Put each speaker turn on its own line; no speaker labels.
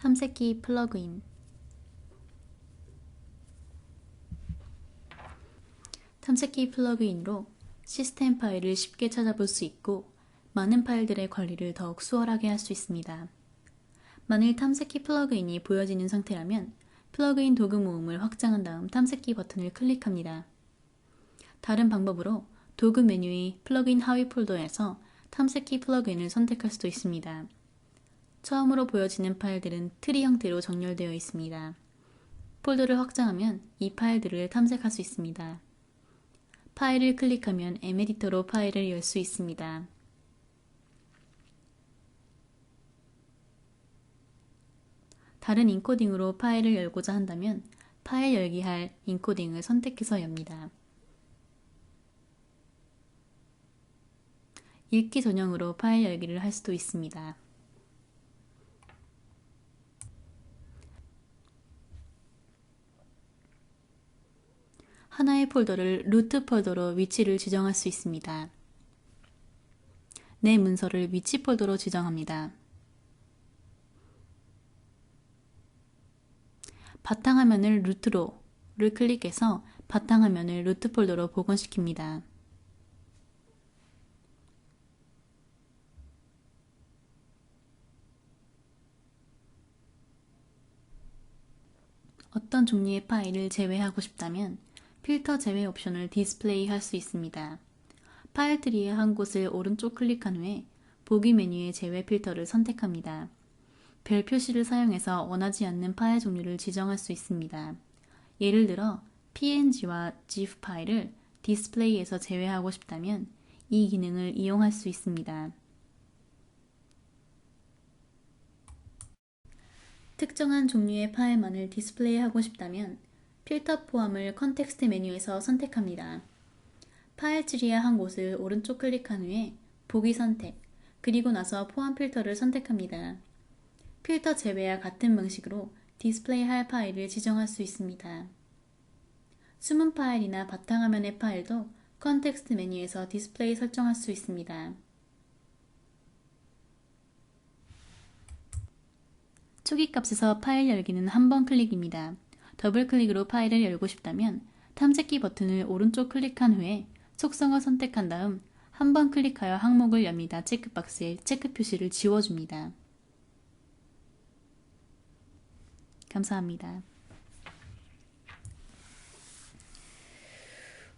탐색기 플러그인 탐색기 플러그인으로 시스템 파일을 쉽게 찾아볼 수 있고 많은 파일들의 관리를 더욱 수월하게 할 수 있습니다. 만일 탐색기 플러그인이 보여지는 상태라면 플러그인 도구 모음을 확장한 다음 탐색기 버튼을 클릭합니다. 다른 방법으로 도구 메뉴의 플러그인 하위 폴더에서 탐색기 플러그인을 선택할 수도 있습니다. 처음으로 보여지는 파일들은 트리 형태로 정렬되어 있습니다. 폴더를 확장하면 이 파일들을 탐색할 수 있습니다. 파일을 클릭하면 엠에디터로 파일을 열 수 있습니다. 다른 인코딩으로 파일을 열고자 한다면 파일 열기 할 인코딩을 선택해서 엽니다. 읽기 전용으로 파일 열기를 할 수도 있습니다. 하나의 폴더를 루트 폴더로 위치를 지정할 수 있습니다. 내 문서를 위치 폴더로 지정합니다. 바탕화면을 루트로를 클릭해서 바탕화면을 루트 폴더로 복원시킵니다. 어떤 종류의 파일을 제외하고 싶다면 필터 제외 옵션을 디스플레이 할 수 있습니다. 파일 트리의 한 곳을 오른쪽 클릭한 후에 보기 메뉴의 제외 필터를 선택합니다. 별 표시를 사용해서 원하지 않는 파일 종류를 지정할 수 있습니다. 예를 들어 png와 gif 파일을 디스플레이에서 제외하고 싶다면 이 기능을 이용할 수 있습니다. 특정한 종류의 파일만을 디스플레이하고 싶다면 필터 포함을 컨텍스트 메뉴에서 선택합니다. 파일 트리의 한 곳을 오른쪽 클릭한 후에 보기 선택, 그리고 나서 포함 필터를 선택합니다. 필터 제외와 같은 방식으로 디스플레이 할 파일을 지정할 수 있습니다. 숨은 파일이나 바탕화면의 파일도 컨텍스트 메뉴에서 디스플레이 설정할 수 있습니다. 초기 값에서 파일 열기는 한 번 클릭입니다. 더블 클릭으로 파일을 열고 싶다면 탐색기 버튼을 오른쪽 클릭한 후에 속성을 선택한 다음 한 번 클릭하여 항목을 엽니다. 체크박스에 체크 표시를 지워줍니다. 감사합니다.